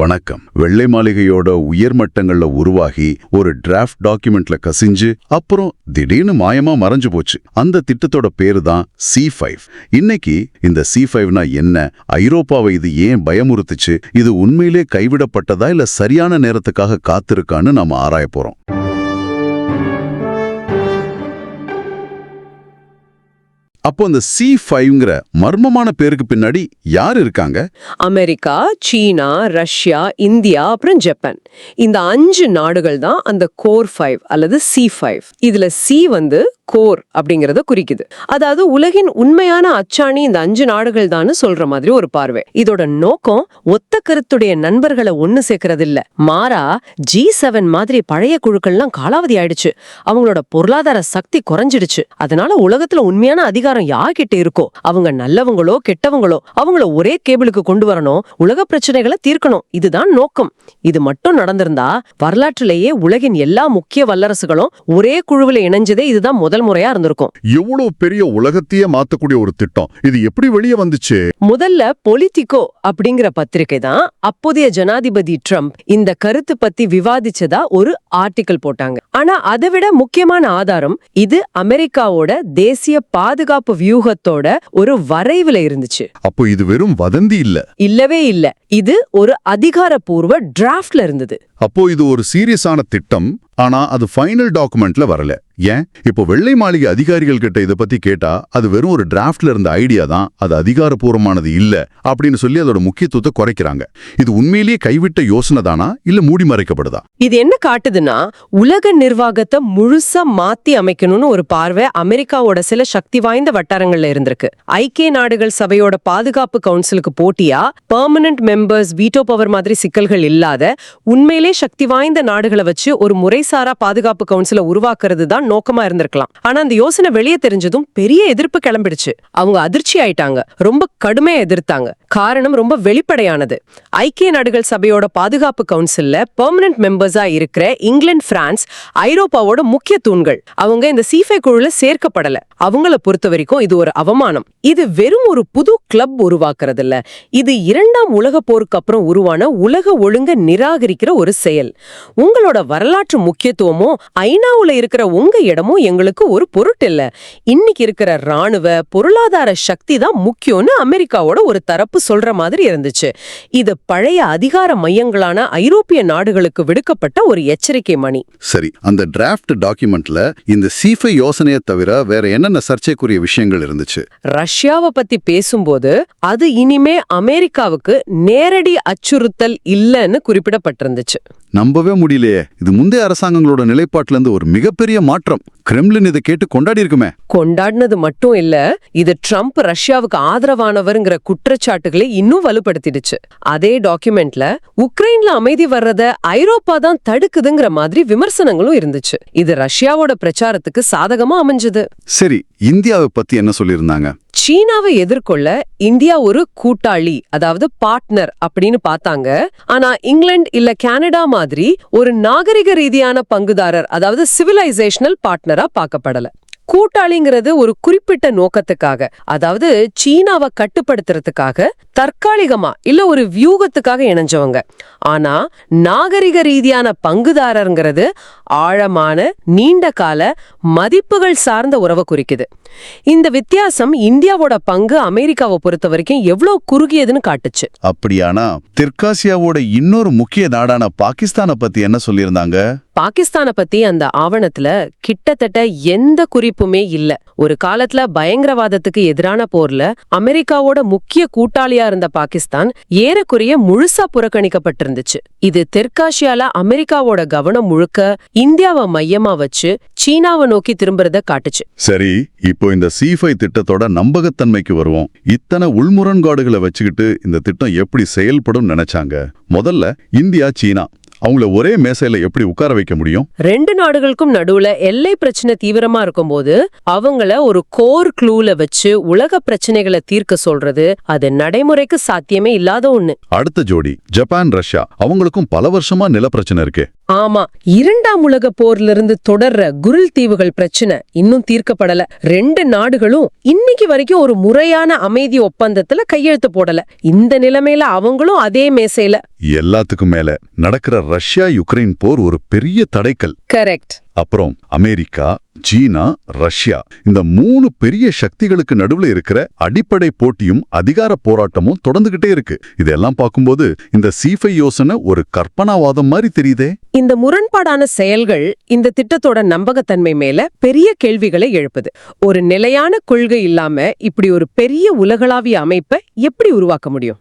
வணக்கம். வெள்ளை மாளிகையோட உயர்மட்டங்கள்ல உருவாகி ஒரு டிராஃப்ட் டாக்குமெண்ட்ல கசிஞ்சு அப்புறம் திடீர்னு மாயமா மறைஞ்சு போச்சு. அந்த திட்டத்தோட பேரு தான் சி ஃபைவ் இன்னைக்கு இந்த சி ஃபைவ்னா என்ன? ஐரோப்பாவை இது ஏன் பயமுறுத்துச்சு? இது உண்மையிலே கைவிடப்பட்டதா இல்ல சரியான நேரத்துக்காக காத்திருக்கான்னு நாம ஆராய போறோம். அப்போ அந்த சி ஃபைவ்ங்கிற மர்மமான பேருக்கு பின்னாடி யார் இருக்காங்க? அமெரிக்கா சீனா ரஷ்யா இந்தியா அப்புறம் ஜப்பான். இந்த அஞ்சு நாடுகள் தான் அந்த கோர் ஃபைவ் அல்லது சி ஃபைவ் இதுல சி வந்து கோர் அப்படிங்கறத குறிக்குது. அதாவது உலகின் உண்மையான அச்சாணி இந்த அஞ்சு நாடுகள் தான் சொல்ற மாதிரி ஒரு பார்வை. இதோட நோக்கம் ஒத்த கருத்துடைய நண்பர்களை ஒண்ணு சேர்க்கறது இல்ல மாறா ஜி செவன் மாதிரி பழைய குழுக்கள்லாம் காலாவதி ஆயிடுச்சு. அவங்களோட பொருளாதார சக்தி குறைஞ்சிடுச்சு. அதனால உலகத்துல உண்மையான அதிகாரம் யார்கிட்ட இருக்கோ அவங்க நல்லவங்களோ கெட்டவங்களோ அவங்கள ஒரே கேபிளுக்கு கொண்டு வரணும் உலக பிரச்சனைகளை தீர்க்கணும். இதுதான் நோக்கம். இது மட்டும் நடந்திருந்தா வரலாற்றிலேயே உலகின் எல்லா முக்கிய வல்லரசுகளும் ஒரே குழுவுல இணைஞ்சதே இதுதான் முதல் முறையா இருந்திருக்கும். எவ்வளவு பெரிய உலகத்தையே மாத்தக்கூடிய ஒரு திட்டம். இது எப்படி வெளியே வந்துச்சு? முதல்ல பொலிட்டிகோ அப்படிங்கிற பத்திரிகை தான் அப்போதைய ஜனாதிபதி ட்ரம்ப் இந்த கருத்து பத்தி விவாதிச்சதா ஒரு ஆர்டிக்கல் போட்டாங்க. ஆனா அதை விட முக்கியமான ஆதாரம் இது அமெரிக்காவோட தேசிய பாதுகாப்பு வியூகத்தோட ஒரு வரைவுல இருந்துச்சு. அப்போ இது வெறும் வதந்தி இல்ல. இல்லவே இல்ல. இது ஒரு அதிகாரப்பூர்வ டிராஃப்ட்ல இருந்தது. அப்போ இது ஒரு சீரியஸான திட்டம். ஆனா அது ஃபைனல் டாக்குமெண்ட்ல வரல. ஏன்? இப்போ வெள்ளை மாளிகை அதிகாரிகள் கிட்ட இத பத்தி கேட்டா அது வெறும் ஒரு டிராஃப்ட்ல இருந்த ஐடியா தான் அது அதிகாரப்பூர்வமானது இல்ல அப்படின்னு சொல்லி அதோட முக்கியத்துவத்தை குறைக்கிறாங்க. இது உண்மையிலேயே கைவிட்ட யோசனை தானா இல்ல மூடி மறைக்கப்படுதா? இது என்ன காட்டுதுன்னா உலக நிர்வாகத்தை முழுசா மாத்தி அமைக்கணும்னு ஒரு பார்வை அமெரிக்காவோட சில சக்தி வாய்ந்த வட்டாரங்கள்ல இருந்திருக்கு. ஐக்கிய நாடுகள் சபையோட பாதுகாப்பு கவுன்சிலுக்கு போட்டியா பெர்மனன்ட் மெம்பர்ஸ் வீட்டோ பவர் மாதிரி சிக்கல்கள் இல்லாத உண்மையிலே சக்தி வாய்ந்த நாடுகளை வச்சு ஒரு முறைசாரா பாதுகாப்பு கவுன்சிலை உருவாக்குறது தான் நோக்கமா இருந்திருக்கலாம். ஆனா அந்த யோசனை வெளியே தெரிஞ்சதும் பெரிய எதிர்ப்பு கிளம்பிடுச்சு. அவங்க அதிர்ச்சி ஆயிட்டாங்க. ரொம்ப கடுமையா எதிர்த்தாங்க. காரணம் ரொம்ப வெளிப்படையானது. ஐக்கிய நாடுகள் சபையோட பாதுகாப்பு கவுன்சில்ல பெர்மனன்ட் மெம்பர்ஸா இருக்கிற இங்கிலாந்து பிரான்ஸ் ஐரோப்பாவோட முக்கிய தூண்கள். அவங்க இந்த சீஃபை குழுல சேர்க்கப்படல. அவங்கள பொறுத்த வரைக்கும் இது ஒரு அவமானம். இது வெறும் ஒரு புது கிளப் உருவாக்குறது இல்ல இது இரண்டாம் உலக போருக்கு அப்புறம் உருவான உலக ஒழுங்க நிராகரிக்கிற ஒரு செயல். உங்களோட வரலாற்று முக்கியத்துவமும் ஐநாவுல இருக்கிற உங்க இடமும் எங்களுக்கு ஒரு பொருட்டு இல்ல. இன்னைக்கு இருக்கிற ராணுவ பொருளாதார சக்தி தான் முக்கியம்னு அமெரிக்காவோட ஒரு தரப்பு சொல்ற மாதிரி இருந்துச்சு. இது பழைய அதிகார மையங்களான ஐரோப்பிய நாடுகளுக்கு விடுக்கப்பட்ட ஒரு எச்சரிக்கை மணி. சரி அந்த டிராஃப்ட் டாக்குமெண்ட்ல இந்த சீஃபை யோசனையை தவிர வேற என்னென்ன சர்ச்சைக்குரிய விஷயங்கள் இருந்துச்சு? ரஷ்யாவை பத்தி பேசும்போது அது இனிமே அமெரிக்காவுக்கு நேரடி அச்சுறுத்தல் இல்லைன்னு குறிப்பிடப்பட்டிருந்துச்சு. நம்பவே முடியலையே. இது முந்தைய அரசாங்கங்களோட நிலைப்பாட்டுல இருந்து ஒரு மிகப்பெரிய மாற்றம். கிரெம்லின் இதை கேட்டு கொண்டாடி இருக்குமே. கொண்டாடினது மட்டும் இல்ல இது ட்ரம்ப் ரஷ்யாவுக்கு ஆதரவானவர்ங்கிற குற்றச்சாட்டுகளை இன்னும் வலுப்படுத்திடுச்சு. அதே டாக்குமெண்ட்ல உக்ரைன்ல அமைதி வர்றத ஐரோப்பா தான் தடுக்குதுங்கிற மாதிரி விமர்சனங்களும் இருந்துச்சு. இது ரஷ்யாவோட பிரச்சாரத்துக்கு சாதகமா அமைஞ்சது. சரி இந்தியாவை பத்தி என்ன சொல்லியிருந்தாங்க? சீனாவை எதிர்கொள்ள இந்தியா ஒரு கூட்டாளி அதாவது பார்ட்னர் அப்படின்னு பார்த்தாங்க. ஆனா இங்கிலாந்து இல்ல கனடா மாதிரி ஒரு நாகரிக ரீதியான பங்குதாரர் அதாவது சிவிலைசேஷனல் பார்ட்னரா பார்க்கப்படல. கூட்டாளிங்கிறது ஒரு குறிப்பிட்ட நோக்கத்துக்காக அதாவது சீனாவை கட்டுப்படுத்துறதுக்காக தற்காலிகமா இல்ல ஒரு வியூகத்துக்காக இணைஞ்சவங்க. ஆனா நாகரிக ரீதியான பங்குதாரர்ங்கிறது ஆழமான நீண்ட கால மதிப்புகள் சார்ந்த உறவை குறிக்குது. இந்த வித்தியாசம் இந்தியாவோட பங்கு அமெரிக்காவை பொறுத்த வரைக்கும் எவ்வளவு குறுகியதுன்னு காட்டுச்சு. அப்படியானா தெற்காசியாவோட இன்னொரு முக்கிய நாடான பாகிஸ்தானை பத்தி என்ன சொல்லியிருந்தாங்க? பாகிஸ்தானை பத்தி அந்த ஆவணத்துல கிட்டத்தட்ட எந்த குறிப்புமே இல்ல. ஒரு காலத்துல பயங்கரவாதத்துக்கு எதிரான போர்ல அமெரிக்காவோட முக்கிய கூட்டாளியா இருந்த பாகிஸ்தான் ஏறக்குறைய முழுசா புறக்கணிக்கப்பட்டிருந்துச்சு. இது தெற்காசியால அமெரிக்காவோட கவனம் முழுக்க இந்தியாவை மையமா வச்சு சீனாவை நோக்கி திரும்புறத காட்டுச்சு. சரி இப்போ இந்த சீஃபை திட்டத்தோட நம்பகத்தன்மைக்கு வருவோம். இத்தனை உள்முரண்காடுகளை வச்சுக்கிட்டு இந்த திட்டம் எப்படி செயல்படும் நினைச்சாங்க? முதல்ல இந்தியா சீனா. அவங்கள ஒரே மேசையில எப்படி உட்கார வைக்க முடியும்? ரெண்டு நாடுகளுக்கும் நடுவுல எல்லை பிரச்சனை தீவிரமா இருக்கும்போது அவங்கள ஒரு கோர் க்ளூல வச்சு உலக பிரச்சனைகளை தீர்க்க சொல்றது அது நடைமுறைக்கு சாத்தியமே இல்லாத ஒண்ணு. அடுத்த ஜோடி ஜப்பான் ரஷ்யா அவங்களுக்கும் பல வருஷமா நில பிரச்சனை இருக்கு. ஆமா இரண்டாம் உலக போர்ல இருந்து தொடர்ற குரில் தீவுகள் பிரச்சனை இன்னும் தீர்க்கப்படல. ரெண்டு நாடுகளும் இன்னைக்கு வரைக்கும் ஒரு முறையான அமைதி ஒப்பந்தத்துல கையெழுத்து போடல. இந்த நிலைமையில அவங்களும் அதே மேசையில எல்லாத்துக்கும் மேல நடக்கிற ரஷ்யா யுக்ரைன் போர் ஒரு பெரிய தடைக்கல். கரெக்ட் அப்புறம் அமெரிக்கா சீனா ரஷ்யா. இந்த மூணு பெரிய சக்திகளுக்கு நடுவுல இருக்கிற அடிப்படை போட்டியும் அதிகார போராட்டமும் தொடர்ந்துகிட்டே இருக்கு. இதெல்லாம் பார்க்கும்போது இந்த சீஃபை யோசனை ஒரு கற்பனாவாதம் மாதிரி தெரியுதே. இந்த முரண்பாடான செயல்கள் இந்த திட்டத்தோட நம்பகத்தன்மை மேல பெரிய கேள்விகளை எழுப்புது. ஒரு நிலையான கொள்கை இல்லாம இப்படி ஒரு பெரிய உலகளாவிய அமைப்பை எப்படி உருவாக்க முடியும்?